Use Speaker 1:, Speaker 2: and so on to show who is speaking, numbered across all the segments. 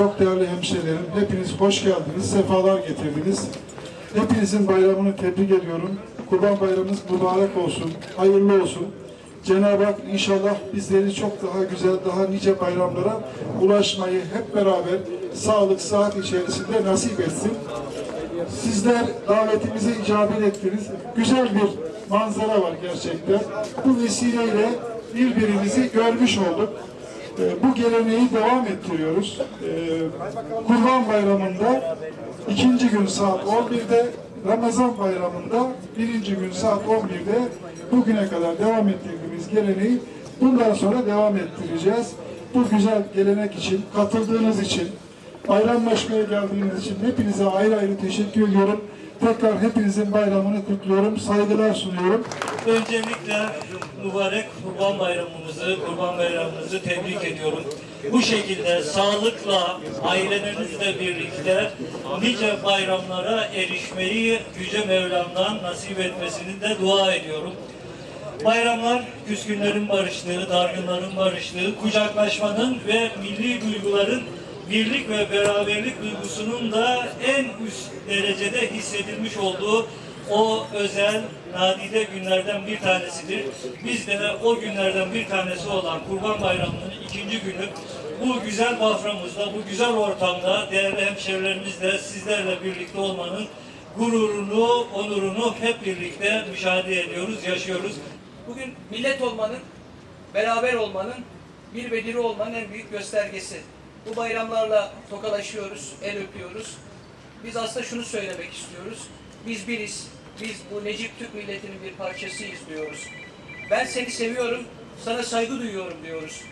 Speaker 1: çok değerli hemşehrilerim, hepiniz hoş geldiniz, sefalar getirdiniz. Hepinizin bayramını tebrik ediyorum. Kurban bayramınız mübarek olsun, hayırlı olsun. Cenab-ı Hak inşallah bizleri çok daha güzel, daha nice bayramlara ulaşmayı hep beraber sağlık, sıhhat içerisinde nasip etsin. Sizler davetimize icabet ettiniz. Güzel bir manzara var gerçekten. Bu vesileyle birbirimizi görmüş olduk. Ee, Bu geleneği devam ettiriyoruz. Ee, Kurban Bayramı'nda ikinci gün saat 11'de, Ramazan Bayramı'nda birinci gün saat 11'de bugüne kadar devam ettirdiğimiz geleneği bundan sonra devam ettireceğiz. Bu güzel gelenek için, katıldığınız için, bayramlaşmaya geldiğiniz için hepinize ayrı ayrı teşekkür ediyorum. Tekrar hepinizin bayramını kutluyorum, saygılar sunuyorum.
Speaker 2: Öncelikle mübarek Kurban Bayramımızı, Kurban Bayramımızı tebrik ediyorum. Bu şekilde sağlıkla, ailelerinizle birlikte nice bayramlara erişmeyi Yüce Mevlam'dan nasip etmesini de dua ediyorum. Bayramlar küskünlerin barıştığı, dargınların barıştığı, kucaklaşmanın ve milli duyguların birlik ve beraberlik duygusunun da en üst derecede hissedilmiş olduğu o özel, nadide günlerden bir tanesidir. Biz de o günlerden bir tanesi olan Kurban Bayramı'nın ikinci günü bu güzel baframızda, bu güzel ortamda değerli hemşerilerimizle, sizlerle birlikte olmanın gururunu, onurunu hep birlikte müşahede ediyoruz, yaşıyoruz.
Speaker 3: Bugün millet olmanın, beraber olmanın, bir ve diri olmanın en büyük göstergesi. Bu bayramlarla tokalaşıyoruz, el öpüyoruz. Biz aslında şunu söylemek istiyoruz. Biz biriz. Biz bu Necip Türk milletinin bir parçasıyız diyoruz. Ben seni seviyorum, sana saygı duyuyorum diyoruz.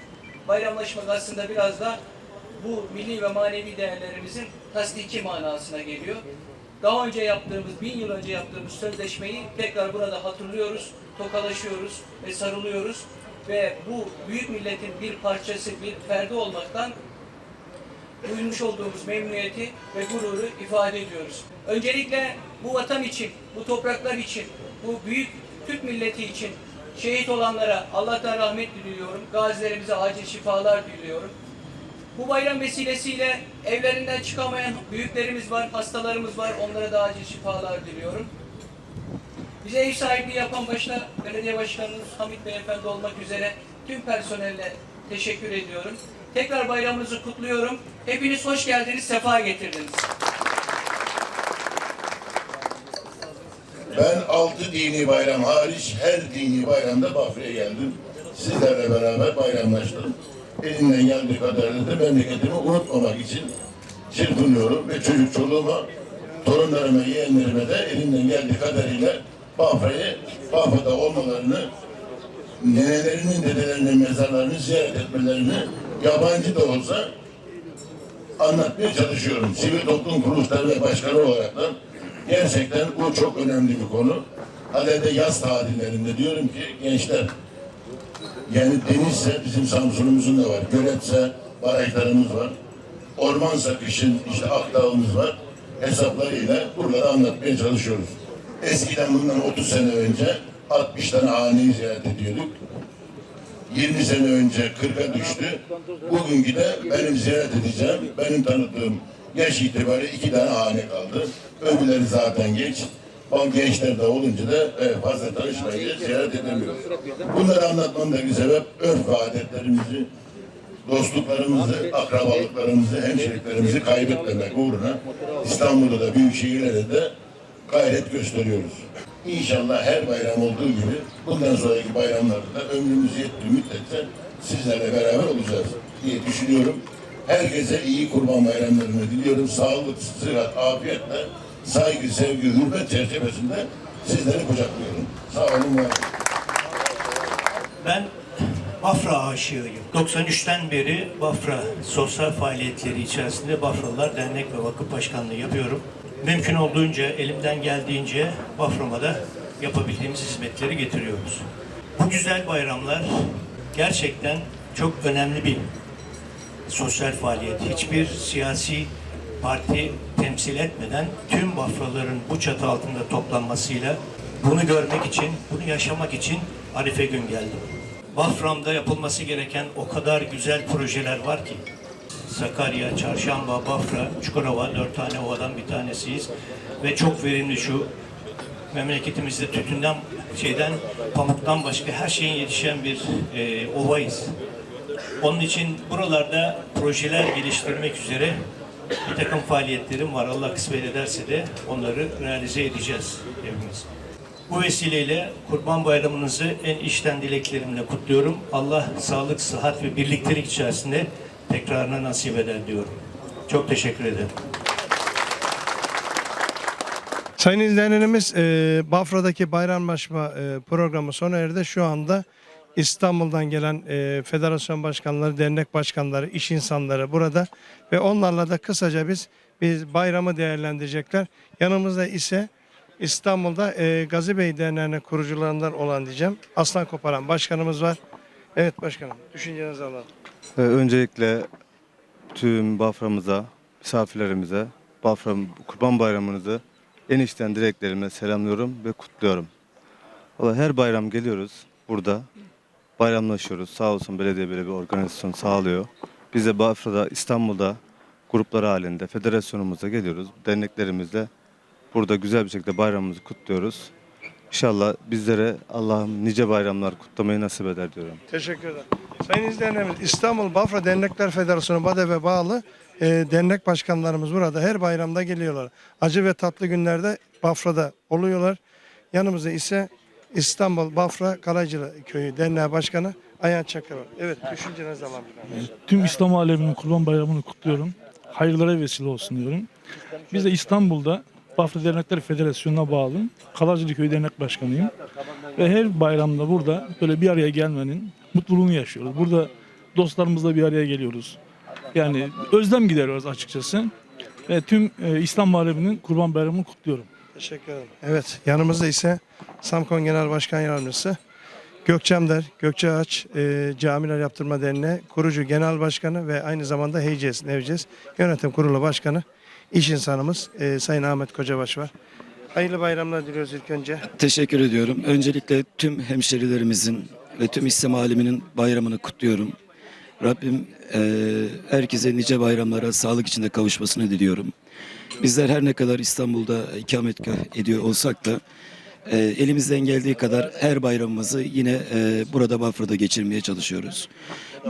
Speaker 3: Bayramlaşmak aslında biraz da bu milli ve manevi değerlerimizin tasdiki manasına geliyor. Daha önce yaptığımız, bin yıl önce yaptığımız sözleşmeyi tekrar burada hatırlıyoruz, tokalaşıyoruz ve sarılıyoruz. Ve bu büyük milletin bir parçası, bir ferdi olmaktan duymuş olduğumuz memnuniyeti ve gururu ifade ediyoruz. Öncelikle bu vatan için, bu topraklar için, bu büyük Türk milleti için şehit olanlara Allah'tan rahmet diliyorum. Gazilerimize acil şifalar diliyorum. Bu bayram vesilesiyle evlerinden çıkamayan büyüklerimiz var, hastalarımız var. Onlara da acil şifalar diliyorum. Bize ev sahipliği yapan başta belediye başkanımız Hamit Beyefendi olmak üzere tüm personelle teşekkür ediyorum. Tekrar bayramınızı kutluyorum. Hepiniz hoş geldiniz, sefa getirdiniz.
Speaker 4: Ben altı dini bayram hariç her dini bayramda Bafra'ya geldim. Sizlerle beraber bayramlaştım. Elimden geldiği kadarıyla da memleketimi unutmamak için çırpınıyorum ve çocuk çoluğuma, torunlarıma, yeğenlerime de elimden geldiği kadarıyla Bafra'yı, Bafra'da olmalarını, nenelerinin, dedelerinin mezarlarını ziyaret etmelerini yabancı da olsa anlatmaya çalışıyorum. Sivil toplum kuruluşları ve başkanı olarak da gerçekten bu çok önemli bir konu. Halde yaz tatillerinde diyorum ki gençler yani denizse bizim Samsun'umuzun da var. Göletse barajlarımız var. Ormansa kışın işte Akdağ'ımız var. Hesaplarıyla buraları anlatmaya çalışıyoruz. Eskiden bundan 30 sene önce 60 tane haneyi ziyaret ediyorduk. 20 sene önce 40'a düştü. Bugünkü de benim ziyaret edeceğim, benim tanıdığım yaş itibariyle iki tane hane kaldı. Öbürleri zaten geç. O gençler de olunca da evet, fazla tanışmayı ziyaret edemiyoruz. Bunları anlatmamın bir sebep örf ve adetlerimizi, dostluklarımızı, akrabalıklarımızı, hemşireliklerimizi kaybetmemek uğruna İstanbul'da da büyük şehirlerde de gayret gösteriyoruz. İnşallah her bayram olduğu gibi bundan sonraki bayramlarda da ömrümüz yettiği müddetçe sizlerle beraber olacağız diye düşünüyorum. Herkese iyi kurban bayramlarını diliyorum. Sağlık, sıhhat, afiyetle, saygı, sevgi, hürmet çerçevesinde sizleri kucaklıyorum. Sağ olun, var.
Speaker 5: Ben Bafra aşığıyım. 93'ten beri Bafra sosyal faaliyetleri içerisinde Bafralılar Dernek ve Vakıf Başkanlığı yapıyorum. Mümkün olduğunca, elimden geldiğince Bafra'ma da yapabildiğimiz hizmetleri getiriyoruz. Bu güzel bayramlar gerçekten çok önemli bir sosyal faaliyet. Hiçbir siyasi parti temsil etmeden tüm Bafraların bu çatı altında toplanmasıyla bunu görmek için, bunu yaşamak için Arife gün geldim. Bafram'da yapılması gereken o kadar güzel projeler var ki Sakarya, Çarşamba, Bafra, Çukurova dört tane ovadan bir tanesiyiz. Ve çok verimli şu memleketimizde tütünden, şeyden, pamuktan başka her şeyin yetişen bir e, ovayız. Onun için buralarda projeler geliştirmek üzere bir takım faaliyetlerim var. Allah kısmet ederse de onları realize edeceğiz hepimiz. Bu vesileyle Kurban Bayramınızı en içten dileklerimle kutluyorum. Allah sağlık, sıhhat ve birliktelik içerisinde tekrarına nasip eder diyorum. Çok teşekkür ederim.
Speaker 6: Sayın izleyenlerimiz e, Bafra'daki bayramlaşma e, programı sona erdi. Şu anda İstanbul'dan gelen e, federasyon başkanları, dernek başkanları, iş insanları burada ve onlarla da kısaca biz biz bayramı değerlendirecekler. Yanımızda ise İstanbul'da e, Gazi Bey Derneği'nin kurucularından olan diyeceğim. Aslan Koparan başkanımız var. Evet başkanım düşüncenizi alalım.
Speaker 7: Ee, Öncelikle tüm Bafra'mıza, misafirlerimize, Bafra Kurban Bayramınızı en içten dileklerimle selamlıyorum ve kutluyorum. Valla her bayram geliyoruz burada, bayramlaşıyoruz. Sağ olsun belediye böyle bir organizasyon sağlıyor. Biz de Bafra'da, İstanbul'da gruplar halinde federasyonumuza geliyoruz. Derneklerimizle burada güzel bir şekilde bayramımızı kutluyoruz. İnşallah bizlere Allah'ım nice bayramlar kutlamayı nasip eder diyorum.
Speaker 6: Teşekkür ederim. Sayın izleyenlerimiz İstanbul Bafra Dernekler Federasyonu BADEV'e bağlı e, dernek başkanlarımız burada her bayramda geliyorlar. Acı ve tatlı günlerde Bafra'da oluyorlar. Yanımızda ise İstanbul Bafra Kalaycılı Köyü Derneği Başkanı Ayhan Çakır var. Evet düşüncenizi alalım.
Speaker 8: Tüm İslam aleminin Kurban Bayramı'nı kutluyorum. Hayırlara vesile olsun diyorum. Biz de İstanbul'da Bafra Dernekler Federasyonu'na bağlı Kalarcılı Köyü Dernek Başkanıyım. Ve her bayramda burada böyle bir araya gelmenin mutluluğunu yaşıyoruz. Burada dostlarımızla bir araya geliyoruz. Yani özlem gideriyoruz açıkçası. Ve tüm e, İslam aleminin Kurban Bayramı'nı kutluyorum.
Speaker 6: Teşekkür ederim. Evet yanımızda ise Samkon Genel Başkan Yardımcısı Gökçemder, Gökçe Ağaç e, Camiler Yaptırma Derneği kurucu genel başkanı ve aynı zamanda Heyces, Nevces Yönetim Kurulu Başkanı iş insanımız e, Sayın Ahmet Kocabaş var. Hayırlı bayramlar diliyoruz ilk önce.
Speaker 9: Teşekkür ediyorum. Öncelikle tüm hemşerilerimizin ve tüm İslam aleminin bayramını kutluyorum. Rabbim eee, herkese nice bayramlara sağlık içinde kavuşmasını diliyorum. Bizler her ne kadar İstanbul'da ikametgah ediyor olsak da eee, elimizden geldiği kadar her bayramımızı yine eee, burada Bafra'da geçirmeye çalışıyoruz.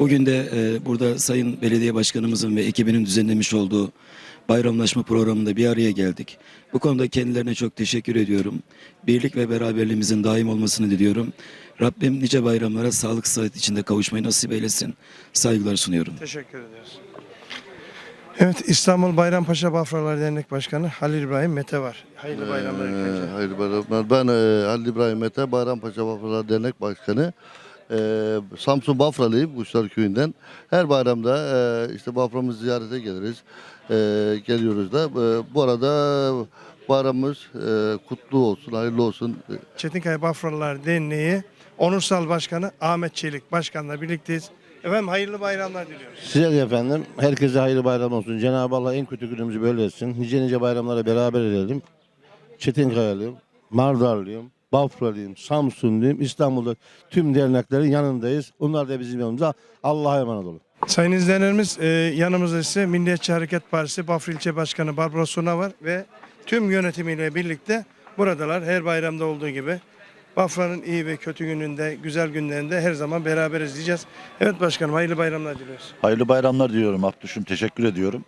Speaker 9: Bugün de eee, burada Sayın Belediye Başkanımızın ve ekibinin düzenlemiş olduğu bayramlaşma programında bir araya geldik. Bu konuda kendilerine çok teşekkür ediyorum. Birlik ve beraberliğimizin daim olmasını diliyorum. Rabbim nice bayramlara sağlık sıhhat içinde kavuşmayı nasip eylesin. Saygılar sunuyorum.
Speaker 6: Teşekkür ediyoruz. Evet İstanbul Bayrampaşa Bafralar Dernek Başkanı Halil İbrahim Mete var. Hayırlı bayramlar.
Speaker 10: Ee, hayırlı bayramlar. Ben e, Halil İbrahim Mete, Bayrampaşa Bafralar Dernek Başkanı. E, Samsun Bafralıyım, Kuşlar Köyü'nden. Her bayramda e, işte Bafra'mızı ziyarete geliriz. E, geliyoruz da. E, bu arada bayramımız e, kutlu olsun, hayırlı olsun.
Speaker 6: Çetinkaya Bafralılar Derneği Onursal Başkanı Ahmet Çelik Başkan'la birlikteyiz. Efendim hayırlı bayramlar diliyoruz.
Speaker 11: Size de efendim. Herkese hayırlı bayram olsun. Cenab-ı Allah en kötü günümüzü böyle etsin. Nice nice bayramlara beraber edelim. Çetinkayalıyım, Mardarlıyım, Bafralıyım, Samsunluyum. İstanbul'da tüm derneklerin yanındayız. Onlar da bizim yanımızda. Allah'a emanet olun.
Speaker 6: Sayın izleyenlerimiz e, yanımızda ise Milliyetçi Hareket Partisi Bafra İlçe Başkanı Barbara Suna var ve tüm yönetimiyle birlikte buradalar her bayramda olduğu gibi. Bafra'nın iyi ve kötü gününde, güzel günlerinde her zaman beraberiz diyeceğiz. Evet başkanım hayırlı bayramlar diliyoruz.
Speaker 12: Hayırlı bayramlar diyorum Abdüş'üm. Teşekkür ediyorum.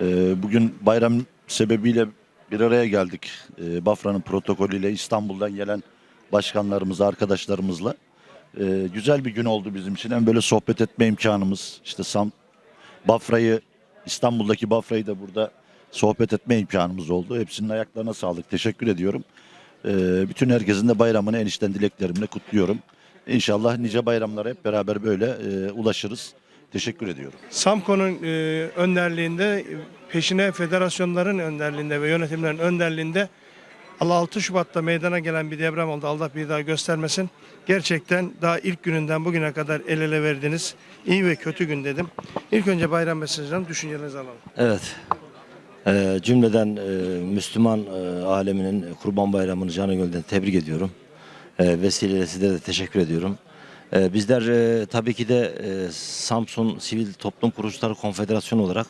Speaker 12: Ee, bugün bayram sebebiyle bir araya geldik. Ee, Bafra'nın protokolüyle İstanbul'dan gelen başkanlarımızla, arkadaşlarımızla. Ee, güzel bir gün oldu bizim için. Hem böyle sohbet etme imkanımız, işte Sam, Bafra'yı, İstanbul'daki Bafra'yı da burada sohbet etme imkanımız oldu. Hepsinin ayaklarına sağlık. Teşekkür ediyorum. Ee, bütün herkesin de bayramını en içten dileklerimle kutluyorum. İnşallah nice bayramlara hep beraber böyle e, ulaşırız. Teşekkür ediyorum.
Speaker 6: Samko'nun e, önderliğinde, e, peşine federasyonların önderliğinde ve yönetimlerin önderliğinde Allah 6 Şubat'ta meydana gelen bir deprem oldu. Allah bir daha göstermesin. Gerçekten daha ilk gününden bugüne kadar el ele verdiniz. İyi ve kötü gün dedim. İlk önce bayram mesajlarını düşüncelerinizi alalım.
Speaker 11: Evet. Ee, cümleden e, Müslüman e, aleminin Kurban Bayramı'nı canı gönülden tebrik ediyorum. E, vesileyle sizlere de teşekkür ediyorum.
Speaker 13: Ee, bizler e, tabii ki de e, Samsun Sivil Toplum Kuruluşları Konfederasyonu olarak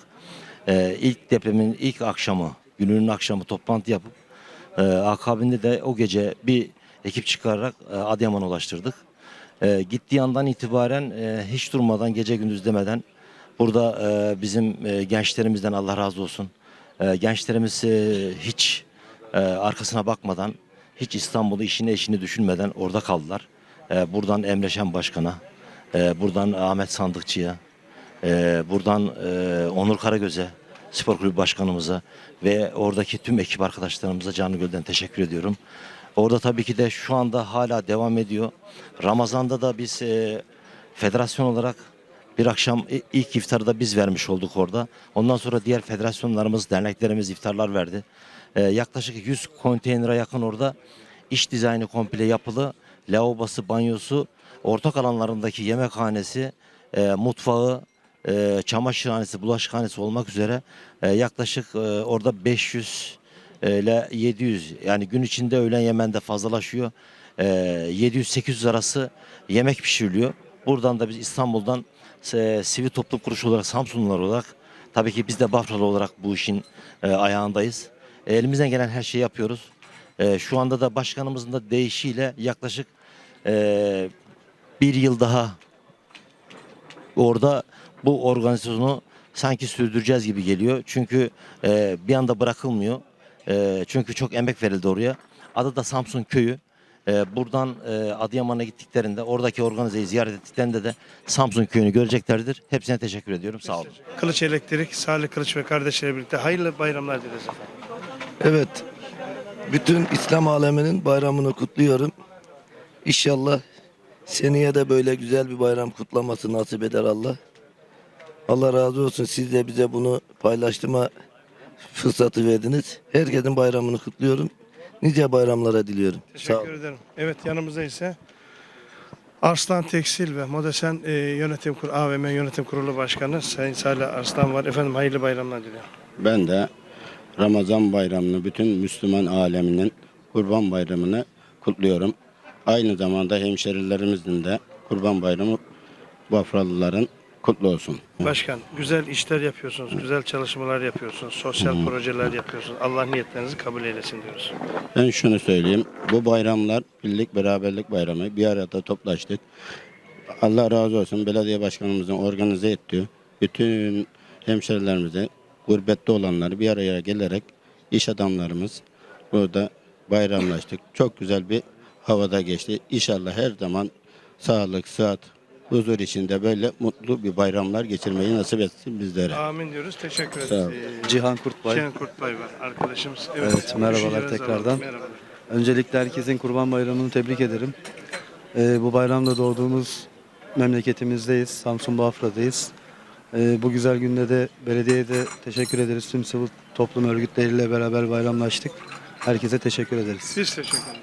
Speaker 13: e, ilk depremin ilk akşamı, gününün akşamı toplantı yapıp e, akabinde de o gece bir ekip çıkararak e, Adıyaman'a ulaştırdık. E, gittiği andan itibaren e, hiç durmadan gece gündüz demeden burada e, bizim e, gençlerimizden Allah razı olsun. E, gençlerimiz e, hiç e, arkasına bakmadan, hiç İstanbul'u işini eşini düşünmeden orada kaldılar. E, buradan Emre Şen Başkan'a, e, buradan Ahmet Sandıkçı'ya, e, buradan e, Onur Karagöz'e, spor kulübü başkanımıza ve oradaki tüm ekip arkadaşlarımıza canı gölden teşekkür ediyorum. Orada tabii ki de şu anda hala devam ediyor. Ramazan'da da biz e, federasyon olarak bir akşam ilk iftarı da biz vermiş olduk orada. Ondan sonra diğer federasyonlarımız, derneklerimiz iftarlar verdi. E, yaklaşık 100 konteynere yakın orada iş dizaynı komple yapılı. Lavabosu, banyosu, ortak alanlarındaki yemekhanesi, e, mutfağı, e, çamaşırhanesi, bulaşıkhanesi olmak üzere e, yaklaşık e, orada 500 ile 700 yani gün içinde öğlen yemende fazlalaşıyor. E, 700-800 arası yemek pişiriliyor. Buradan da biz İstanbul'dan e, sivil toplum kuruluşu olarak Samsunlular olarak tabii ki biz de Bafralı olarak bu işin e, ayağındayız. E, elimizden gelen her şeyi yapıyoruz. E, şu anda da başkanımızın da deyişiyle yaklaşık e, bir yıl daha orada bu organizasyonu sanki sürdüreceğiz gibi geliyor. Çünkü e, bir anda bırakılmıyor. E, çünkü çok emek verildi oraya. Adı da Samsun Köyü. E, buradan e, Adıyaman'a gittiklerinde oradaki organizeyi ziyaret ettiklerinde de Samsun Köyü'nü göreceklerdir. Hepsine teşekkür ediyorum. Sağ olun.
Speaker 6: Kılıç Elektrik, Salih Kılıç ve kardeşleriyle birlikte hayırlı bayramlar dileriz efendim.
Speaker 14: Evet. Bütün İslam aleminin bayramını kutluyorum. İnşallah seneye de böyle güzel bir bayram kutlaması nasip eder Allah. Allah razı olsun. Siz de bize bunu paylaştırma fırsatı verdiniz. Herkesin bayramını kutluyorum. Nice bayramlara diliyorum. Sağ olun.
Speaker 6: Teşekkür ederim. Evet yanımızda ise Arslan Tekstil ve Modesen e, Yönetim Kurulu, AVM Yönetim Kurulu Başkanı Sayın Salih Arslan var. Efendim hayırlı bayramlar diliyorum.
Speaker 11: Ben de Ramazan bayramını bütün Müslüman aleminin Kurban Bayramını kutluyorum. Aynı zamanda hemşerilerimizin de Kurban Bayramı Bafralıların kutlu olsun.
Speaker 6: Başkan güzel işler yapıyorsunuz, güzel çalışmalar yapıyorsunuz, sosyal projeler yapıyorsunuz. Allah niyetlerinizi kabul eylesin diyoruz.
Speaker 11: Ben şunu söyleyeyim. Bu bayramlar birlik beraberlik bayramı. Bir arada toplaştık. Allah razı olsun belediye başkanımızın organize ettiği bütün hemşerilerimize gurbette olanları bir araya gelerek iş adamlarımız burada bayramlaştık. Çok güzel bir havada geçti. İnşallah her zaman sağlık, sıhhat, huzur içinde böyle mutlu bir bayramlar geçirmeyi nasip etsin bizlere.
Speaker 6: Amin diyoruz. Teşekkür ederiz. Ee,
Speaker 15: Cihan Kurtbay.
Speaker 6: Şen Kurtbay var arkadaşımız.
Speaker 15: Evet, merhabalar
Speaker 6: düşüncelerinizi
Speaker 15: tekrardan.
Speaker 6: Merhabalar.
Speaker 15: Öncelikle herkesin Kurban Bayramı'nı tebrik ederim. Ee, bu bayramda doğduğumuz memleketimizdeyiz. Samsun Bafra'dayız. Ee, bu güzel günde de belediyeye de teşekkür ederiz. Tüm sivil toplum örgütleriyle beraber bayramlaştık. Herkese teşekkür ederiz.
Speaker 6: Biz teşekkür ederiz.